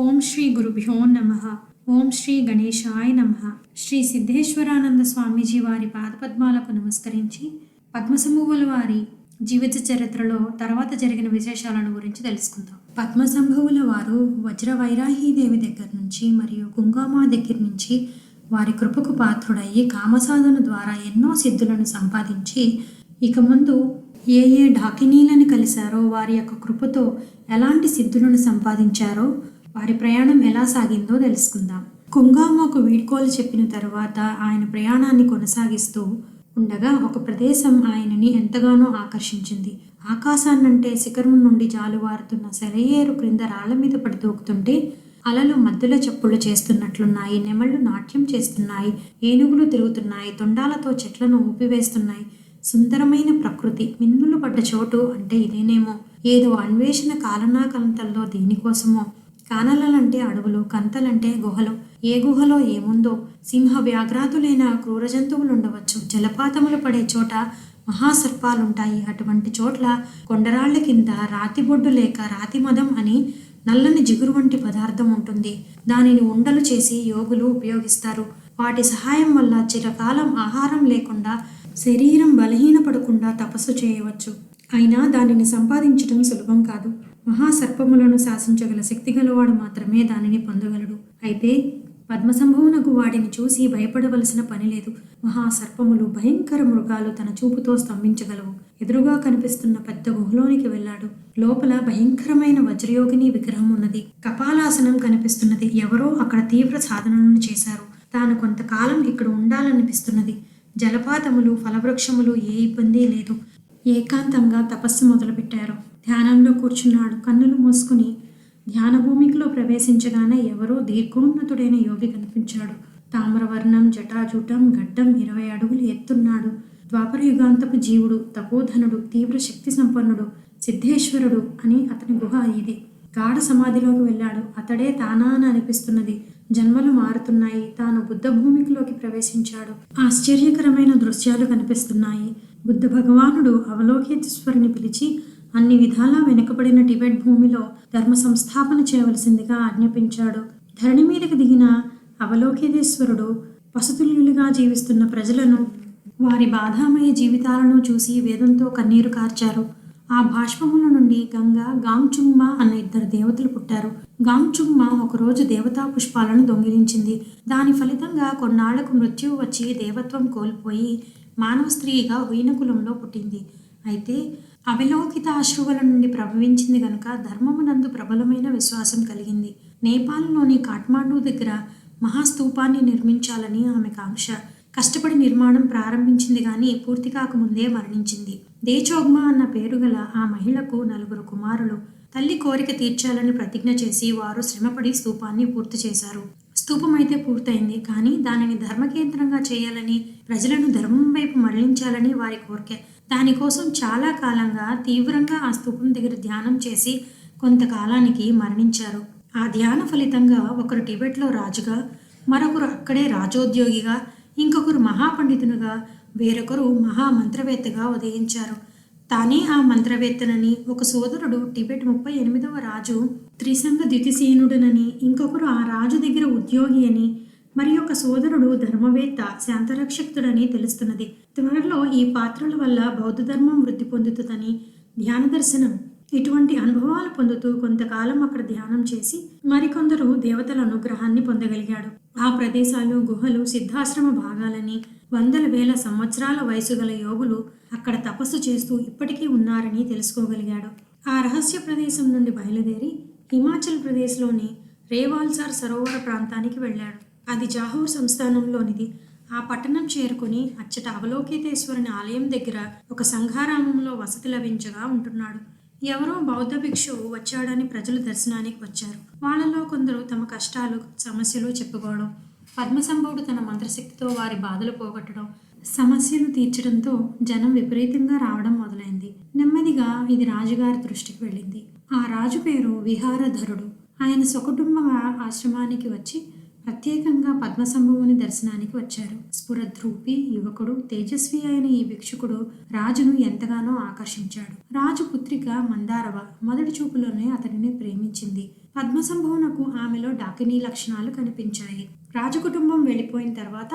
ఓం శ్రీ గురుభ్యో నమ. ఓం శ్రీ గణేశాయ నమ. శ్రీ సిద్ధేశ్వరానంద స్వామీజీ వారి పాదపద్మాలకు నమస్కరించి పద్మసంభువుల వారి జీవిత చరిత్రలో తర్వాత జరిగిన విశేషాలను గురించి తెలుసుకుందాం. పద్మసంభువుల వారు వజ్ర వైరాహీదేవి దగ్గర నుంచి మరియు కుంగామా దగ్గర నుంచి వారి కృపకు పాత్రుడయ్యి కామసాధన ద్వారా ఎన్నో సిద్ధులను సంపాదించి ఇక ముందు ఏ ఏ ఢాకినీలను కలిశారో వారి యొక్క కృపతో ఎలాంటి సిద్ధులను సంపాదించారో వారి ప్రయాణం ఎలా సాగిందో తెలుసుకుందాం. కుంగామోకు వీడ్కోలు చెప్పిన తర్వాత ఆయన ప్రయాణాన్ని కొనసాగిస్తూ ఉండగా ఒక ప్రదేశం ఆయనని ఎంతగానో ఆకర్షించింది. ఆకాశాన్నంటే శిఖరం నుండి జాలువారుతున్న సెలయేరు క్రింద రాళ్ళ మీద పడి దూకుతుంటే అలలు మధ్యలో చెప్పులు చేస్తున్నట్లున్నాయి నెమళ్ళు నాట్యం చేస్తున్నాయి ఏనుగులు తిరుగుతున్నాయి తొండాలతో చెట్లను ఊపివేస్తున్నాయి. సుందరమైన ప్రకృతి మిన్నులు పడ్డ చోటు అంటే ఇదేనేమో. ఏదో అన్వేషణ కాలనాకంతల్లో దేనికోసమో. కానలలంటే అడవులు కంతలంటే గుహలు. ఏ గుహలో ఏముందో? సింహ వ్యాఘ్రాతులైన క్రూర జంతువులు ఉండవచ్చు జలపాతములు పడే చోట మహాసర్పాలుంటాయి. అటువంటి చోట్ల కొండరాళ్ళ కింద రాతి బొడ్డు లేక రాతి మదం అని నల్లని జిగురు వంటి పదార్థం ఉంటుంది. దానిని ఉండలు చేసి యోగులు ఉపయోగిస్తారు. వాటి సహాయం వల్ల చిరకాలం ఆహారం లేకుండా శరీరం బలహీనపడకుండా తపస్సు చేయవచ్చు. అయినా దానిని సంపాదించడం సులభం కాదు. మహాసర్పములను శాసించగల శక్తి గలవాడు మాత్రమే దానిని పొందగలడు. అయితే పద్మసంభవునకు వాడిని చూసి భయపడవలసిన పని లేదు. మహాసర్పములు భయంకర మృగాలు తన చూపుతో స్తంభించగలవు. ఎదురుగా కనిపిస్తున్న పెద్ద గుహలోనికి వెళ్ళాడు. లోపల భయంకరమైన వజ్రయోగిని విగ్రహం ఉన్నది. కపాలాసనం కనిపిస్తున్నది. ఎవరో అక్కడ తీవ్ర సాధనలను చేశారు. తాను కొంతకాలం ఇక్కడ ఉండాలనిపిస్తున్నది. జలపాతములు ఫలవృక్షములు ఏ ఇబ్బంది లేదు. ఏకాంతంగా తపస్సు మొదలుపెట్టారు. ధ్యానంలో కూర్చున్నాడు. కన్నులు మూసుకుని ధ్యాన భూమికిలో ప్రవేశించగానే ఎవరో దీర్ఘోన్నతుడైన యోగి కనిపించాడు. తామ్రవర్ణం జటాజూటం గడ్డం ఇరవై అడుగులు ఎత్తున్నాడు. ద్వాపర యుగాంతపు జీవుడు తపోధనుడు తీవ్ర శక్తి సంపన్నుడు సిద్ధేశ్వరుడు అని అతని గుహ ఇది. గాఢ సమాధిలోకి వెళ్ళాడు. అతడే తానా అని అనిపిస్తున్నది. జన్మలు మారుతున్నాయి. తాను బుద్ధ భూమికిలోకి ప్రవేశించాడు. ఆశ్చర్యకరమైన దృశ్యాలు కనిపిస్తున్నాయి. బుద్ధ భగవానుడు అవలోకేతేశ్వరుని పిలిచి అన్ని విధాలా వెనుకబడిన టిబెట్ భూమిలో ధర్మ సంస్థాపన చేయవలసిందిగా ఆజ్ఞాపించాడు. ధరణి మీదకి దిగిన అవలోకేతేశ్వరుడు పసుతుల్యులుగా జీవిస్తున్న ప్రజలను వారి బాధామయ జీవితాలను చూసి వేదంతో కన్నీరు కార్చారు. ఆ భాష్పముల నుండి గంగ గాంచుమ్మ అన్న ఇద్దరు దేవతలు పుట్టారు. గాంచుమ్మ ఒకరోజు దేవతా పుష్పాలను దొంగిలించింది. దాని ఫలితంగా కొన్నాళ్ళకు మృత్యువు వచ్చి దేవత్వం కోల్పోయి మానవ స్త్రీగా హీనకులంలో పుట్టింది. అయితే అవలోకిత అశ్రువుల నుండి ప్రభవించింది గనుక ధర్మమునందు ప్రబలమైన విశ్వాసం కలిగింది. నేపాల్లోని కాఠ్మాండు దగ్గర మహాస్తూపాన్ని నిర్మించాలని ఆమె కాంక్ష. కష్టపడి నిర్మాణం ప్రారంభించింది కానీ పూర్తి కాకముందే మరణించింది. దేచోగ్మా అన్న పేరు గల ఆ మహిళకు నలుగురు కుమారులు. తల్లి కోరిక తీర్చాలని ప్రతిజ్ఞ చేసి వారు శ్రమపడి స్తూపాన్ని పూర్తి చేశారు. స్తూపం అయితే పూర్తయింది. కానీ దానిని ధర్మకేంద్రంగా చేయాలని ప్రజలను ధర్మం వైపు మరలించాలని వారి కోరిక. దానికోసం చాలా కాలంగా తీవ్రంగా ఆ స్తూపం దగ్గర ధ్యానం చేసి కొంతకాలానికి మరణించారు. ఆ ధ్యాన ఫలితంగా ఒకరు టిబెట్లో రాజుగా మరొకరు అక్కడే రాజోద్యోగిగా ఇంకొకరు మహాపండితునిగా వేరొకరు మహామంత్రవేత్తగా ఉదయించారు. తానే ఆ మంత్రవేత్తనని ఒక సోదరుడు టిబెట్ ముప్పై ఎనిమిదవ రాజు త్రిసంగ ద్వితిసేనుడనని ఇంకొకరు ఆ రాజు దగ్గర ఉద్యోగి అని మరి ఒక సోదరుడు ధర్మవేత్త శాంతరక్షక్తుడని తెలుస్తున్నది. త్వరలో ఈ పాత్రల వల్ల బౌద్ధ ధర్మం వృద్ధి పొందుతుందని ధ్యాన దర్శనం. ఇటువంటి అనుభవాలు పొందుతూ కొంతకాలం అక్కడ ధ్యానం చేసి మరికొందరు దేవతల అనుగ్రహాన్ని పొందగలిగాడు. ఆ ప్రదేశాలు గుహలు సిద్ధాశ్రమ భాగాలని వందల వేల సంవత్సరాల వయసు గల యోగులు అక్కడ తపస్సు చేస్తూ ఇప్పటికీ ఉన్నారని తెలుసుకోగలిగాడు. ఆ రహస్య ప్రదేశం నుండి బయలుదేరి హిమాచల్ ప్రదేశ్లోని రేవాల్సార్ సరోవర ప్రాంతానికి వెళ్ళాడు. అది జాహూర్ సంస్థానంలోనిది. ఆ పట్టణం చేరుకుని అచ్చట అవలోకితేశ్వరుని ఆలయం దగ్గర ఒక సంఘారామంలో వసతి లభించగా ఉంటున్నాడు. ఎవరో బౌద్ధ భిక్షువు వచ్చాడని ప్రజలు దర్శనానికి వచ్చారు. వాళ్ళలో కొందరు తమ కష్టాలు సమస్యలు చెప్పుకోవడం పద్మసంభవుడు తన మంత్రశక్తితో వారి బాధలు పోగొట్టడం సమస్యలు తీర్చడంతో జనం విపరీతంగా రావడం మొదలైంది. నెమ్మదిగా ఇది రాజుగారి దృష్టికి వెళ్ళింది. ఆ రాజు పేరు విహారధరుడు. ఆయన సకుటుంబ ఆశ్రమానికి వచ్చి ప్రత్యేకంగా పద్మసంభవుని దర్శనానికి వచ్చారు. స్ఫురద్రూపి యువకుడు తేజస్వి అయిన ఈ భిక్షుకుడు రాజును ఎంతగానో ఆకర్షించాడు. రాజు పుత్రిక మందారవ మొదటి చూపులోనే అతనిని ప్రేమించింది. పద్మసంభవునకు ఆమెలో డాకినీ లక్షణాలు కనిపించాయి. రాజకుటుంబం వెళ్ళిపోయిన తర్వాత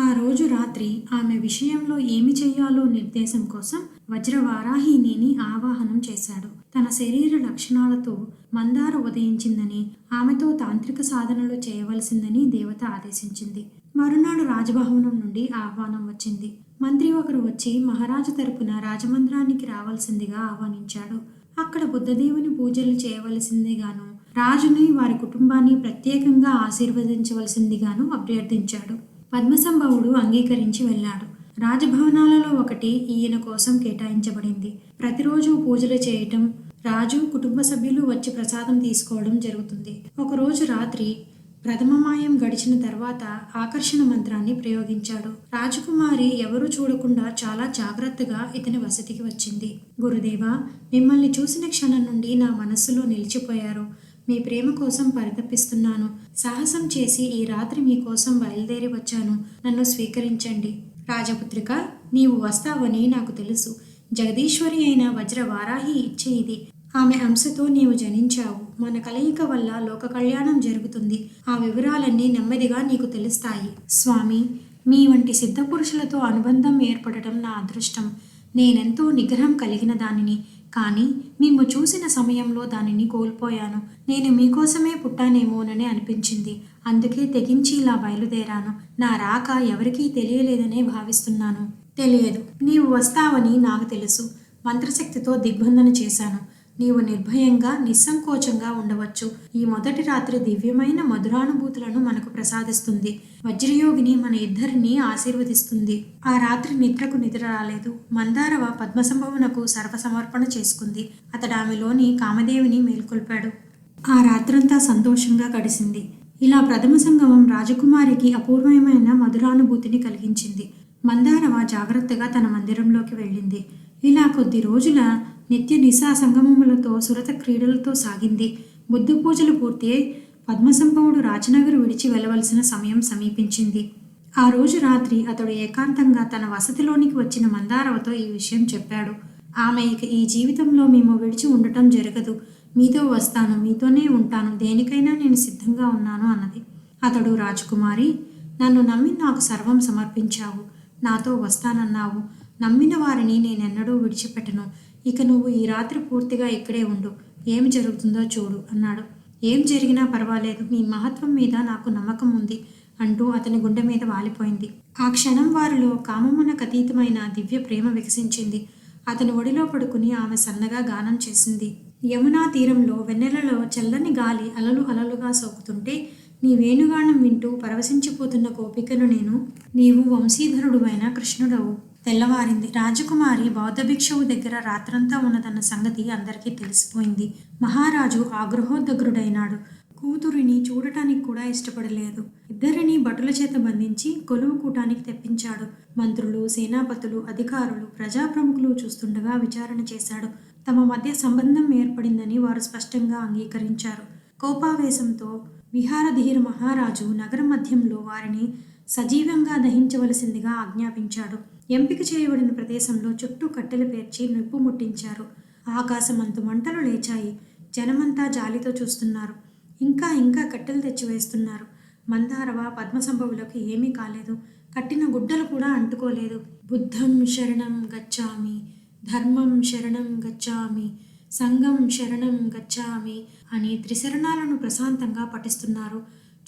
ఆ రోజు రాత్రి ఆమె విషయంలో ఏమి చేయాలో నిర్దేశం కోసం వజ్రవారాహినిని ఆవాహనం చేశాడు. తన శరీర లక్షణాలతో మందార ఉదయించిందని ఆమెతో తాంత్రిక సాధనలు చేయవలసిందని దేవత ఆదేశించింది. మరునాడు రాజభవనం నుండి ఆహ్వానం వచ్చింది. మంత్రి ఒకరు వచ్చి మహారాజు తరపున రాజమందిరానికి రావాల్సిందిగా ఆహ్వానించాడు. అక్కడ బుద్ధదేవుని పూజలు చేయవలసిందిగాను రాజుని వారి కుటుంబాన్ని ప్రత్యేకంగా ఆశీర్వదించవలసిందిగాను అభ్యర్థించాడు. పద్మసంభవుడు అంగీకరించి వెళ్ళాడు. రాజభవనాలలో ఒకటి ఈయన కోసం కేటాయించబడింది. ప్రతిరోజు పూజలు చేయటం రాజు కుటుంబ సభ్యులు వచ్చి ప్రసాదం తీసుకోవడం జరుగుతుంది. ఒకరోజు రాత్రి ప్రథమమాయం గడిచిన తర్వాత ఆకర్షణ మంత్రాన్ని ప్రయోగించాడు. రాజకుమారి ఎవరూ చూడకుండా చాలా జాగ్రత్తగా ఇతని వసతికి వచ్చింది. గురుదేవా మిమ్మల్ని చూసిన క్షణం నుండి నా మనస్సులో నిలిచిపోయారు. మీ ప్రేమ కోసం పరితపిస్తున్నాను. సాహసం చేసి ఈ రాత్రి మీకోసం బయలుదేరి వచ్చాను. నన్ను స్వీకరించండి. రాజపుత్రిక నీవు వస్తావని నాకు తెలుసు. జగదీశ్వరి అయిన వజ్ర వారాహి ఇచ్చే ఇది. ఆమె అంశతో నీవు జనించావు. మన కలయిక వల్ల లోక కళ్యాణం జరుగుతుంది. ఆ వివరాలన్నీ నెమ్మదిగా నీకు తెలుస్తాయి. స్వామి మీ వంటి సిద్ధపురుషులతో అనుబంధం ఏర్పడటం నా అదృష్టం. నేనెంతో నిగ్రహం కలిగిన దానిని. కానీ మేము చూసిన సమయంలో దానిని కోల్పోయాను. నేను మీకోసమే పుట్టానేమోనని అనిపించింది. అందుకే తెగించి ఇలా బయలుదేరాను. నా రాక ఎవరికీ తెలియలేదనే భావిస్తున్నాను. తెలియదు. నీవు వస్తావని నాకు తెలుసు. మంత్రశక్తితో దిగ్బంధన చేశాను. నీవు నిర్భయంగా నిస్సంకోచంగా ఉండవచ్చు. ఈ మొదటి రాత్రి దివ్యమైన మధురానుభూతులను మనకు ప్రసాదిస్తుంది. వజ్రయోగిని మన ఇద్దరిని ఆశీర్వదిస్తుంది. ఆ రాత్రి నిద్రకు నిద్ర రాలేదు. మందారవ పద్మసంభవనకు సర్వసమర్పణ చేసుకుంది. అతడు ఆమెలోని కామదేవిని మేల్కొల్పాడు. ఆ రాత్రంతా సంతోషంగా గడిసింది. ఇలా ప్రథమ సంగమం రాజకుమారికి అపూర్వమైన మధురానుభూతిని కలిగించింది. మందారవ జాగ్రత్తగా తన మందిరంలోకి వెళ్ళింది. ఇలా కొద్ది రోజుల నిత్య నిశా సంగమములతో సురత క్రీడలతో సాగింది. బుద్ధ పూజలు పూర్తి పద్మసంభవుడు రాజనగరు విడిచి వెళ్ళవలసిన సమయం సమీపించింది. ఆ రోజు రాత్రి అతడు ఏకాంతంగా తన వసతిలోనికి వచ్చిన మందారవతో ఈ విషయం చెప్పాడు. ఆమె ఇక ఈ జీవితంలో మేము విడిచి ఉండటం జరగదు. మీతో వస్తాను మీతోనే ఉంటాను దేనికైనా నేను సిద్ధంగా ఉన్నాను అన్నది. అతడు రాజకుమారి నన్ను నమ్మి నాకు సర్వం సమర్పించావు నాతో వస్తానన్నావు. నమ్మిన వారిని నేనెన్నడూ విడిచిపెట్టను. ఇక నువ్వు ఈ రాత్రి పూర్తిగా ఇక్కడే ఉండు ఏమి జరుగుతుందో చూడు అన్నాడు. ఏం జరిగినా పర్వాలేదు మీ మహత్వం మీద నాకు నమ్మకం ఉంది అంటూ అతని గుండె మీద వాలిపోయింది. ఆ క్షణం వారిలో కామమునకు అతీతమైన దివ్య ప్రేమ వికసించింది. అతని ఒడిలో పడుకుని ఆమె సన్నగా గానం చేసింది. యమునా తీరంలో వెన్నెలలో చల్లని గాలి అలలు అలలుగా సోకుతుంటే నీ వేణుగానం వింటూ పరవశించిపోతున్న గోపికను నేను నీవు వంశీధరుడువైన కృష్ణుడవు. తెల్లవారింది. రాజకుమారి బౌద్ధభిక్షువు దగ్గర రాత్రంతా ఉన్నదన్న సంగతి అందరికీ తెలిసిపోయింది. మహారాజు ఆగ్రహోదగ్రుడైనాడు కూతురిని చూడటానికి కూడా ఇష్టపడలేదు. ఇద్దరిని భటుల చేత బంధించి కొలువు కూటానికి తెప్పించాడు. మంత్రులు సేనాపతులు అధికారులు ప్రజాప్రముఖులు చూస్తుండగా విచారణ చేశాడు. తమ మధ్య సంబంధం ఏర్పడిందని వారు స్పష్టంగా అంగీకరించారు. కోపావేశంతో విహారధీర మహారాజు నగర మధ్యంలో వారిని సజీవంగా దహించవలసిందిగా ఆజ్ఞాపించాడు. ఎంపిక చేయబడిన ప్రదేశంలో చుట్టూ కట్టెలు పేర్చి నిప్పు ముట్టించారు. ఆకాశమంత మంటలు లేచాయి. జనమంతా జాలితో చూస్తున్నారు. ఇంకా ఇంకా కట్టెలు తెచ్చివేస్తున్నారు. మందారవ పద్మసంభవులకు ఏమీ కాలేదు. కట్టిన గుడ్డలు కూడా అంటుకోలేదు. బుద్ధం శరణం గచ్చామి. ధర్మం శరణం గచ్చామి సంఘం శరణం గచ్చామి అని త్రిశరణాలను ప్రశాంతంగా పఠిస్తున్నారు.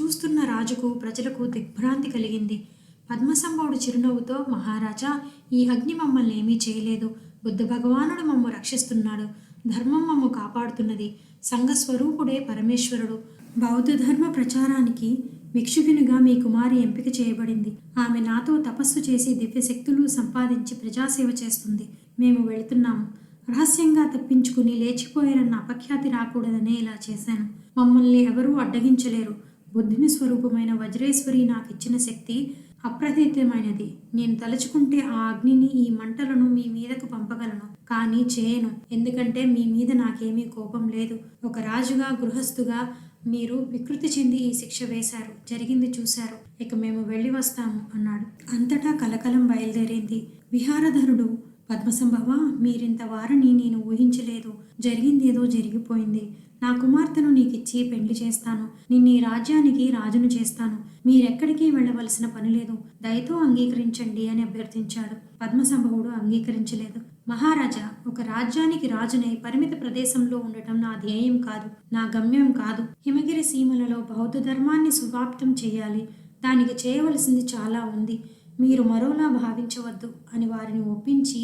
చూస్తున్న రాజుకు ప్రజలకు దిగ్భ్రాంతి కలిగింది. పద్మసంభవుడు చిరునవ్వుతో మహారాజా ఈ అగ్ని మమ్మల్ని ఏమీ చేయలేదు. బుద్ధ భగవానుడు మమ్ము రక్షిస్తున్నాడు. ధర్మం మమ్ము కాపాడుతున్నది. సంఘస్వరూపుడే పరమేశ్వరుడు. బౌద్ధ ధర్మ ప్రచారానికి భిక్షుకునిగా మీ కుమారి ఎంపిక చేయబడింది. ఆమె నాతో తపస్సు చేసి దివ్యశక్తులు సంపాదించి ప్రజాసేవ చేస్తుంది. మేము వెళుతున్నాము. రహస్యంగా తప్పించుకుని లేచిపోయారన్న అపఖ్యాతి రాకూడదనే ఇలా చేశాను. మమ్మల్ని ఎవరూ అడ్డగించలేరు. బుద్ధుని స్వరూపమైన వజ్రేశ్వరి నాకు ఇచ్చిన శక్తి అప్రతీతమైనది. నేను తలుచుకుంటే ఆ అగ్నిని ఈ మంటలను మీ మీదకు పంపగలను. కానీ చేయను. ఎందుకంటే మీ మీద నాకేమీ కోపం లేదు. ఒక రాజుగా గృహస్థుగా మీరు వికృతి చెంది ఈ శిక్ష వేశారు జరిగింది చూశారు ఇక మేము వెళ్ళి వస్తాము అన్నాడు. అంతటా కలకలం బయలుదేరింది. విహారధరుడు పద్మసంభవ మీరింత వారని నేను ఊహించలేదు. జరిగిందేదో జరిగిపోయింది. నా కుమార్తెను నీకిచ్చి పెళ్ళి చేస్తాను. నిన్ను రాజ్యానికి రాజును చేస్తాను. మీరెక్కడికి వెళ్ళవలసిన పని లేదు దయతో అంగీకరించండి అని అభ్యర్థించాడు. పద్మసంభవుడు అంగీకరించలేదు. మహారాజా ఒక రాజ్యానికి రాజునై పరిమిత ప్రదేశంలో ఉండటం నా ధ్యేయం కాదు నా గమ్యం కాదు. హిమగిరి సీమలలో బౌద్ధ ధర్మాన్ని సువాప్తం చేయాలి. దానికి చేయవలసింది చాలా ఉంది. మీరు మరోలా భావించవద్దు అని వారిని ఒప్పించి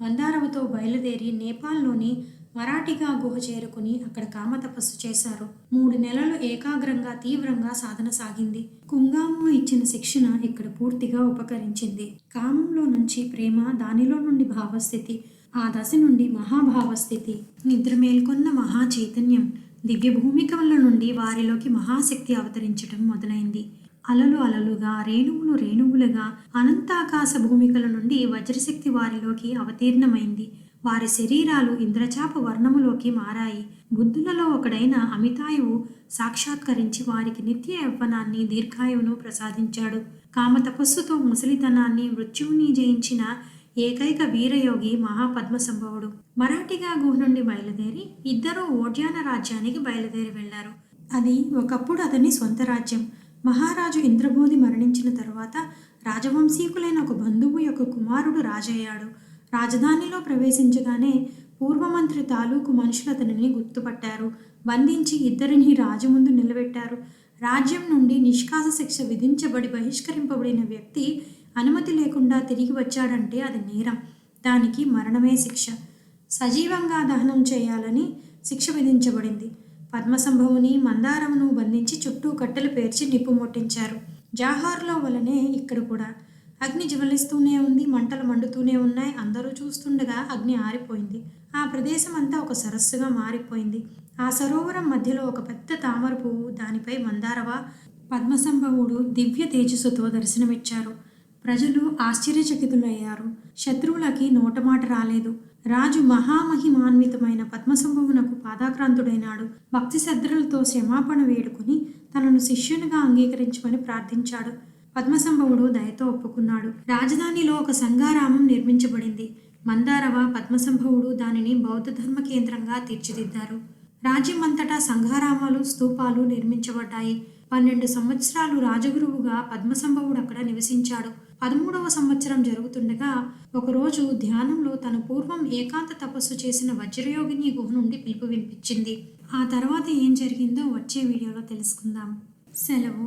మందారవతో బయలుదేరి నేపాల్లోని మరాఠిగా గుహ చేరుకుని అక్కడ కామ తపస్సు చేశారు. మూడు నెలలు ఏకాగ్రంగా తీవ్రంగా సాధన సాగింది. కుంగాము ఇచ్చిన శిక్షణ ఇక్కడ పూర్తిగా ఉపకరించింది. కామంలో నుంచి ప్రేమ దానిలో నుండి భావస్థితి ఆ దశ నుండి మహాభావస్థితి. నిద్ర మేల్కొన్న మహా చైతన్యం దివ్య భూమికల నుండి వారిలోకి మహాశక్తి అవతరించడం మొదలైంది. అలలు అలలుగా రేణువులు రేణువులుగా అనంతాకాశ భూమికల నుండి వజ్రశక్తి వారిలోకి అవతీర్ణమైంది. వారి శరీరాలు ఇంద్రచాప వర్ణములోకి మారాయి. బుద్ధులలో ఒకడైన అమితాయువు సాక్షాత్కరించి వారికి నిత్య యవ్వనాన్ని దీర్ఘాయువును ప్రసాదించాడు. కామ తపస్సుతో ముసలితనాన్ని మృత్యువుని జయించిన ఏకైక వీరయోగి మహాపద్మసంభవుడు మరాఠీగా గుహ నుండి బయలుదేరి ఇద్దరూ ఓడ్యాన రాజ్యానికి బయలుదేరి వెళ్ళారు అది ఒకప్పుడు అతని సొంత రాజ్యం. మహారాజు ఇంద్రబోధి మరణించిన తరువాత రాజవంశీకులైన ఒక బంధువు యొక్క కుమారుడు రాజయ్యాడు. రాజధానిలో ప్రవేశించగానే పూర్వమంత్రి తాలూకు మనుషులు అతనిని గుర్తుపట్టారు. బంధించి ఇద్దరిని రాజు ముందు నిలబెట్టారు. రాజ్యం నుండి నిష్కాస శిక్ష విధించబడి బహిష్కరింపబడిన వ్యక్తి అనుమతి లేకుండా తిరిగి వచ్చాడంటే అది నేరం. దానికి మరణమే శిక్ష. సజీవంగా దహనం చేయాలని శిక్ష విధించబడింది. పద్మసంభవుని మందారమును బంధించి చుట్టూ కట్టెలు పేర్చి నిప్పు ముట్టించారు జాహార్లో వలనే ఇక్కడ కూడా అగ్ని జ్వలిస్తూనే ఉంది మంటలు మండుతూనే ఉన్నాయి. అందరూ చూస్తుండగా అగ్ని ఆరిపోయింది. ఆ ప్రదేశం అంతా ఒక సరస్సుగా మారిపోయింది. ఆ సరోవరం మధ్యలో ఒక పెద్ద తామర పువ్వు దానిపై మందారవ పద్మసంభవుడు దివ్య తేజస్సుతో దర్శనమిచ్చారు. ప్రజలు ఆశ్చర్యచకితులయ్యారు. శత్రువులకి నోటమాట రాలేదు. రాజు మహామహిమాన్వితమైన పద్మసంభవునకు పాదాక్రాంతుడైనాడు. భక్తి శ్రద్ధలతో క్షమాపణ వేడుకుని తనను శిష్యునిగా అంగీకరించమని ప్రార్థించాడు. పద్మసంభవుడు దయతో ఒప్పుకున్నాడు. రాజధానిలో ఒక సంఘారామం నిర్మించబడింది. మందారవ పద్మసంభవుడు దానిని బౌద్ధ ధర్మ కేంద్రంగా తీర్చిదిద్దారు. రాజ్యమంతటా సంఘారామాలు స్తూపాలు నిర్మించబడ్డాయి. పన్నెండు సంవత్సరాలు రాజగురువుగా పద్మసంభవుడు అక్కడ నివసించాడు. పదమూడవ సంవత్సరం జరుగుతుండగా ఒకరోజు ధ్యానంలో తన పూర్వం ఏకాంత తపస్సు చేసిన వజ్రయోగిని గుహ నుండి పిలుపు వినిపించింది. ఆ తర్వాత ఏం జరిగిందో వచ్చే వీడియోలో తెలుసుకుందాం. సెలవు.